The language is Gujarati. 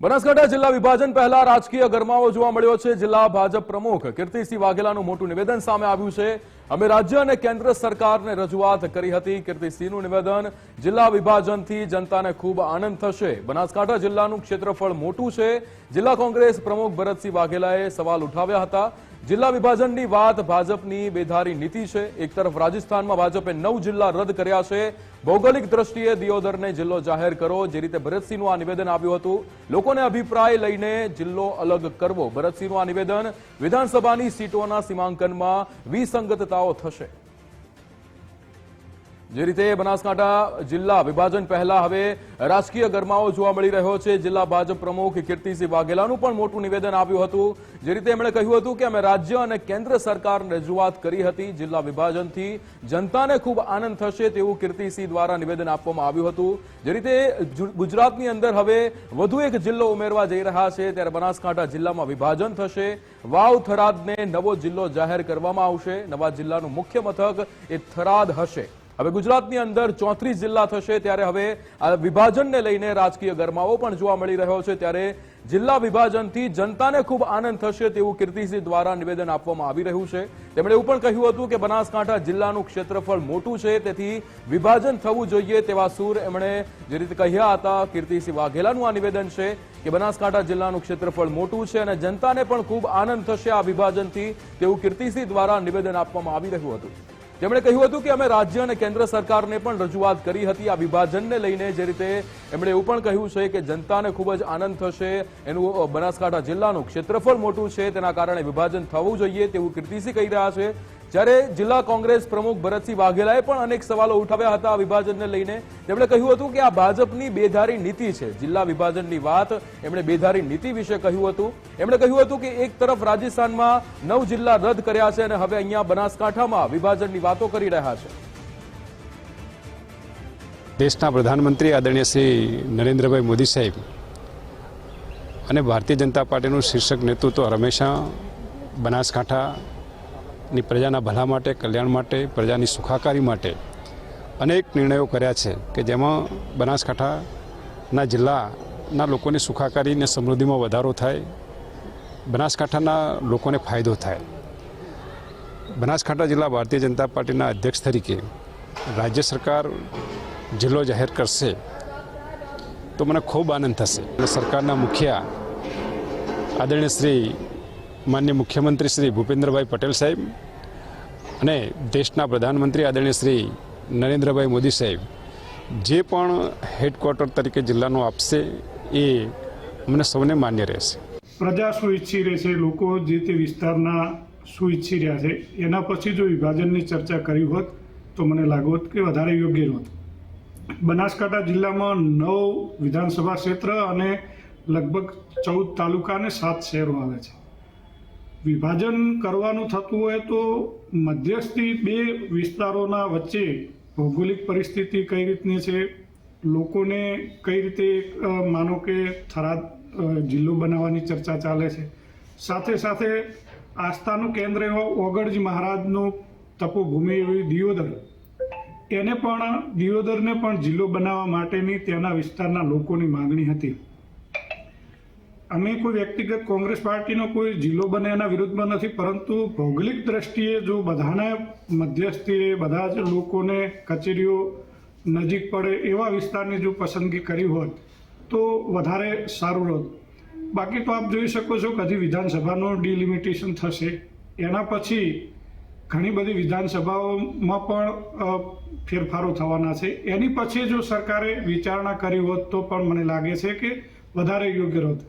બનાસકાંઠા જિલ્લા વિભાજન પહેલા રાજકીય ગરમાવો જોવા મળ્યો છે. જિલ્લા ભાજપ પ્રમુખ કીર્તિસિંહ વાઘેલાનું મોટું નિવેદન સામે આવ્યું છે. અમે રાજ્ય અને કેન્દ્ર સરકારને રજૂઆત કરી હતી. કીર્તિસિંહનું નિવેદન જિલ્લા વિભાજનથી જનતાને ખૂબ આનંદ થશે. બનાસકાંઠા જિલ્લાનું ક્ષેત્રફળ મોટું છે. જિલ્લા કોંગ્રેસ પ્રમુખ ભરતસિંહ વાઘેલાએ સવાલ ઉઠાવ્યા હતા. જિલ્લા વિભાજનની વાત ભાજપની બેધારી નીતિ છે. એક તરફ રાજસ્થાનમાં ભાજપે નવ જિલ્લા રદ કર્યા છે. ભૌગોલિક દ્રષ્ટિએ દિયોદરને જિલ્લો જાહેર કરો, જે રીતે ભરતસિંહનું આ નિવેદન આવ્યું હતું. લોકોને અભિપ્રાય લઈને જિલ્લો અલગ કરવો. ભરતસિંહનું આ નિવેદન વિધાનસભાની સીટોના સીમાંકનમાં વિસંગતતાઓ થશે જે રીતે બનાસકાંઠા જિલ્લા વિભાજન પહેલા હવે રાજકીય ગરમાવો જોવા મળી રહ્યો છે. જિલ્લા ભાજપ પ્રમુખ કીર્તિસિંહ વાઘેલાનું પણ મોટું નિવેદન આવ્યું હતું. જે રીતે એમણે કહ્યું હતું કે અમે રાજ્ય અને કેન્દ્ર સરકારને રજૂઆત કરી હતી. જિલ્લા વિભાજનથી જનતાને ખૂબ આનંદ થશે તેવું કીર્તિસિંહ દ્વારા નિવેદન આપવામાં આવ્યું હતું. જે રીતે ગુજરાતની અંદર હવે વધુ એક જિલ્લો ઉમેરવા જઈ રહ્યા છે. ત્યારે બનાસકાંઠા જિલ્લામાં વિભાજન થશે. વાવ થરાદને નવો જિલ્લો જાહેર કરવામાં આવશે. નવા જિલ્લાનું મુખ્ય મથક એ થરાદ હશે. હવે ગુજરાતની અંદર ચોત્રીસ જિલ્લા થશે ત્યારે હવે આ વિભાજનને લઈને રાજકીય ગરમાવો પણ જોવા મળી રહ્યો છે. ત્યારે જિલ્લા વિભાજનથી જનતાને ખૂબ આનંદ થશે તેવું કીર્તિસિંહ દ્વારા નિવેદન આપવામાં આવી રહ્યું છે. તેમણે એવું પણ કહ્યું હતું કે બનાસકાંઠા જિલ્લાનું ક્ષેત્રફળ મોટું છે, તેથી વિભાજન થવું જોઈએ તેવા સૂર એમણે જે રીતે કહ્યા હતા કીર્તિસિંહ વાઘેલાનું આ નિવેદન છે કે બનાસકાંઠા જિલ્લાનું ક્ષેત્રફળ મોટું છે અને જનતાને પણ ખૂબ આનંદ થશે આ વિભાજનથી તેવું કીર્તિસિંહ દ્વારા નિવેદન આપવામાં આવી રહ્યું હતું. તેમણે કહ્યું હતું કે અમે રાજ્ય અને કેન્દ્ર સરકારને પણ રજૂઆત કરી હતી આ વિભાજનને લઈને. જે રીતે એમણે એવું પણ કહ્યું છે કે જનતાને ખૂબ જ આનંદ થશે. એનું બનાસકાંઠા જિલ્લાનું ક્ષેત્રફળ મોટું છે. તેના કારણે વિભાજન થવું જોઈએ તેવું કીર્તિસિંહ કહી રહ્યા છે. જ્યારે જિલ્લા કોંગ્રેસ પ્રમુખ ભરતસિંહ વાઘેલાએ પણ અનેક સવાલો ઉઠાવ્યા હતા આ વિભાજનને લઈને, તેમણે કહ્યું હતું કે આ ભાજપની બેધારી નીતિ છે. જિલ્લા વિભાજનની વાત એમણે બેધારી નીતિ વિશે કહ્યું હતું. એમણે કહ્યું હતું કે એક તરફ રાજસ્થાનમાં નવ જિલ્લા રદ કર્યા છે અને હવે અહીંયા બનાસકાંઠામાં વિભાજનની વાતો કરી રહ્યા છે. દેશના પ્રધાનમંત્રી આદરણીય શ્રી નરેન્દ્રભાઈ મોદી સાહેબ અને ભારતીય જનતા પાર્ટીનું શીર્ષક નેતૃત્વ હંમેશા બનાસકાંઠાની પ્રજાના ભલા માટે, કલ્યાણ માટે, પ્રજાની સુખાકારી માટે અનેક નિર્ણયો કર્યા છે કે જેમાં બનાસકાંઠાના જિલ્લાના લોકોની સુખાકારી અને સમૃદ્ધિમાં વધારો થાય, બનાસકાંઠાના લોકોને ફાયદો થાય. બનાસકાંઠા જિલ્લા ભારતીય જનતા પાર્ટીના અધ્યક્ષ તરીકે રાજ્ય સરકાર જિલ્લો જાહેર કરશે તો મને ખૂબ આનંદ થશે. સરકારના મુખિયા આદરણીય શ્રી માન્ય મુખ્યમંત્રી શ્રી ભૂપેન્દ્રભાઈ પટેલ સાહેબ અને દેશના પ્રધાનમંત્રી આદરણીય શ્રી નરેન્દ્રભાઈ મોદી સાહેબ, જે પણ હેડક્વાર્ટર તરીકે જિલ્લાનો આપશે એ મને સૌને માન્ય રહેશે. પ્રજા શું ઈચ્છી રહેશે લોકો જે તે વિસ્તારના શું ઈચ્છી રહ્યા છે? એના પછી જો વિભાજનની ચર્ચા કરી હોત તો મને લાગુ હોત કે વધારે યોગ્ય હોત. બનાસકાંઠા જિલ્લામાં નવ વિધાનસભા ક્ષેત્ર અને લગભગ ચૌદ તાલુકા અને સાત શહેરો આવે છે. વિભાજન કરવાનું થતું હોય તો મધ્યસ્થી બે વિસ્તારોના વચ્ચે ભૌગોલિક પરિસ્થિતિ કઈ રીતની છે? લોકોને કઈ રીતે માનો કે થરાદ જિલ્લો બનાવવાની ચર્ચા ચાલે છે? સાથે સાથે આસ્થાનું કેન્દ્ર એવા ઓગળજી મહારાજનું તપોભૂમિ એવી દિયોદર. એને પણ, દિયોદરને પણ જિલ્લો બનાવવા માટેની તેના વિસ્તારના લોકોની માંગણી હતી. અમે કોઈ વ્યક્તિગત કોંગ્રેસ પાર્ટીનો કોઈ જિલ્લો બને એના વિરુદ્ધમાં નથી, પરંતુ ભૌગોલિક દ્રષ્ટિએ જો બધાને મધ્યસ્થીએ બધા જ લોકોને કચેરીઓ નજીક પડે એવા વિસ્તારની જો પસંદગી કરી હોત, તો વધારે સારું હોત બાકી તો આપ જોઈ શકો છો કે હજી વિધાનસભાનું ડિલિમિટેશન થશે. એના પછી ઘણી બધી વિધાનસભાઓમાં પણ ફેરફારો થવાના છે. એની પછી જો સરકારે વિચારણા કરી હોત તો પણ મને લાગે છે કે વધારે યોગ્ય હોત